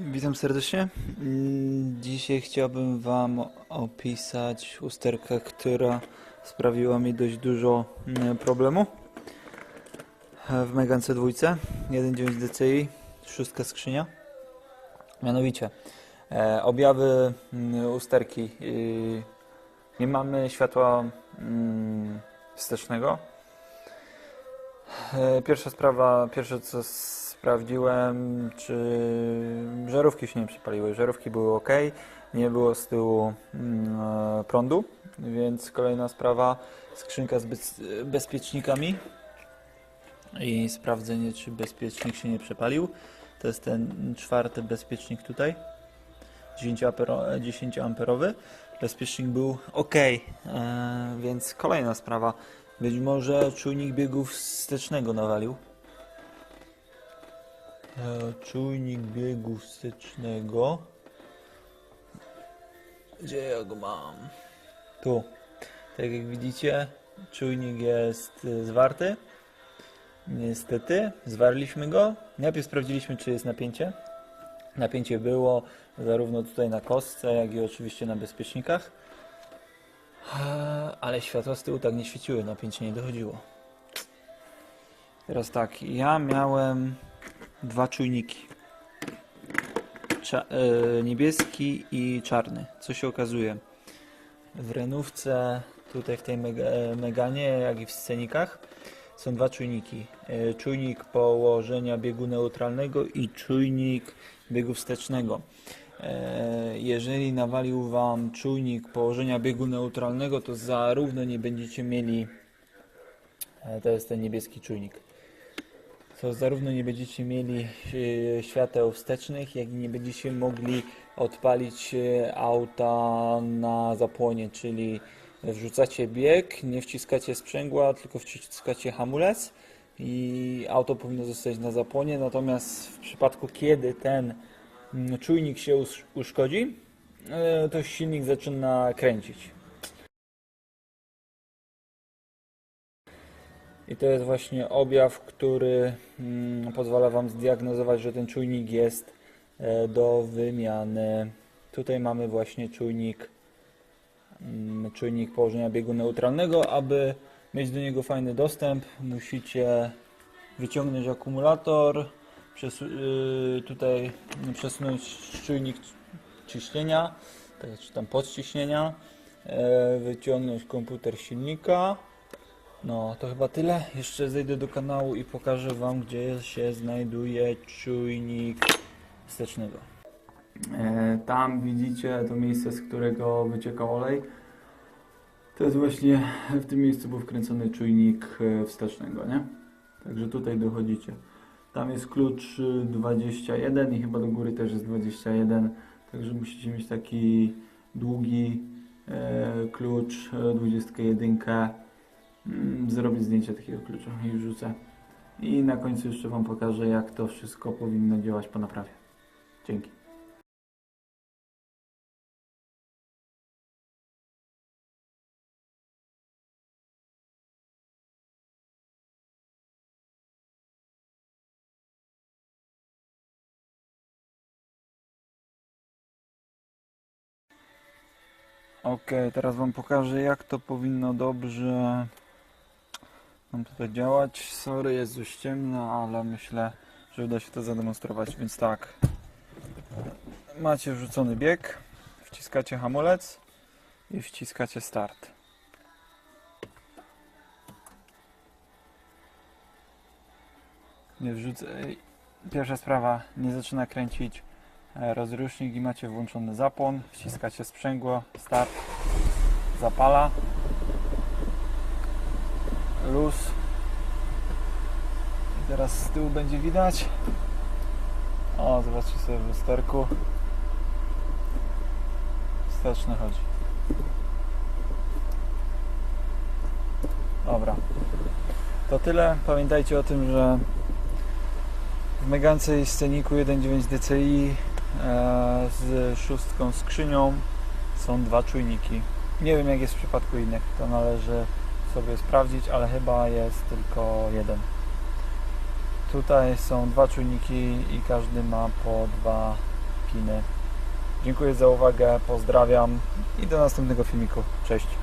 Witam serdecznie. Mm, Dzisiaj chciałbym Wam opisać usterkę, która sprawiła mi dość dużo mm, problemu w Megance 2 1.9 DCI, szóstka skrzynia. Mianowicie e, objawy mm, usterki. y, Nie mamy światła wstecznego. E, Pierwsza sprawa, pierwsze co sprawdziłem, czy żarówki się nie przypaliły. Żarówki były ok, nie było z tyłu mm, e, prądu, więc kolejna sprawa, skrzynka z bez, bezpiecznikami i sprawdzenie, czy bezpiecznik się nie przepalił. To jest ten czwarty bezpiecznik tutaj, 10, ampero, 10 amperowy. Bezpiecznik był ok, e, więc kolejna sprawa. Być może czujnik biegów wstecznego nawalił. E, czujnik biegu wstecznego. Gdzie ja go mam? Tu. Tak jak widzicie, czujnik jest e, zwarty. Niestety, zwarliśmy go. Najpierw sprawdziliśmy, czy jest napięcie. Napięcie było zarówno tutaj na kostce, jak i oczywiście na bezpiecznikach. Eee, Ale światła z tyłu tak nie świeciły, napięcie nie dochodziło. Teraz tak, ja miałem dwa czujniki. Cza e, niebieski i czarny. Co się okazuje? W renówce, tutaj w tej e, Meganie, jak i w scenikach, są dwa czujniki. E, czujnik położenia biegu neutralnego i czujnik biegu wstecznego. Jeżeli nawalił Wam czujnik położenia biegu neutralnego, to zarówno nie będziecie mieli, to jest ten niebieski czujnik, to zarówno nie będziecie mieli e, świateł wstecznych, jak i nie będziecie mogli odpalić e, auta na zapłonie, czyli wrzucacie bieg, nie wciskacie sprzęgła, tylko wciskacie hamulec i auto powinno zostać na zapłonie, natomiast w przypadku kiedy ten mm, czujnik się usz- uszkodzi, e, to silnik zaczyna kręcić. I to jest właśnie objaw, który mm, pozwala Wam zdiagnozować, że ten czujnik jest e, do wymiany. Tutaj mamy właśnie czujnik, mm, czujnik położenia biegu neutralnego. Aby mieć do niego fajny dostęp, musicie wyciągnąć akumulator, y, tutaj przesunąć czujnik ciśnienia, tak, czy tam podciśnienia, e, wyciągnąć komputer silnika. No, to chyba tyle. Jeszcze zejdę do kanału i pokażę Wam, gdzie się znajduje czujnik wstecznego. E, tam widzicie to miejsce, z którego wyciekał olej. To jest właśnie w tym miejscu był wkręcony czujnik e, wstecznego, nie? Także tutaj dochodzicie. Tam jest klucz y, 21 i chyba do góry też jest 21. Także musicie mieć taki długi e, klucz e, 21. Mm, Zrobię zdjęcie takiego klucza i wrzucę. I na końcu jeszcze Wam pokażę, jak to wszystko powinno działać po naprawie. Dzięki. Ok, teraz Wam pokażę, jak to powinno dobrze nam tutaj działać. Sorry, jest dość ciemno, ale myślę, że uda się to zademonstrować. Więc tak, macie wrzucony bieg, wciskacie hamulec i wciskacie start. Nie wrzucę. Pierwsza sprawa, nie zaczyna kręcić e, rozrusznik i macie włączony zapłon, wciskacie sprzęgło, start, zapala, luz. I teraz z tyłu będzie widać. O, zobaczcie sobie w lusterku. Wsteczny chodzi. Dobra. To tyle, pamiętajcie o tym, że w Megance sceniku 1.9 DCI e, z szóstką skrzynią są dwa czujniki. Nie wiem jak jest w przypadku innych, to należy sobie sprawdzić, ale chyba jest tylko jeden. Tutaj są dwa czujniki i każdy ma po dwa piny. Dziękuję za uwagę, pozdrawiam i do następnego filmiku. Cześć.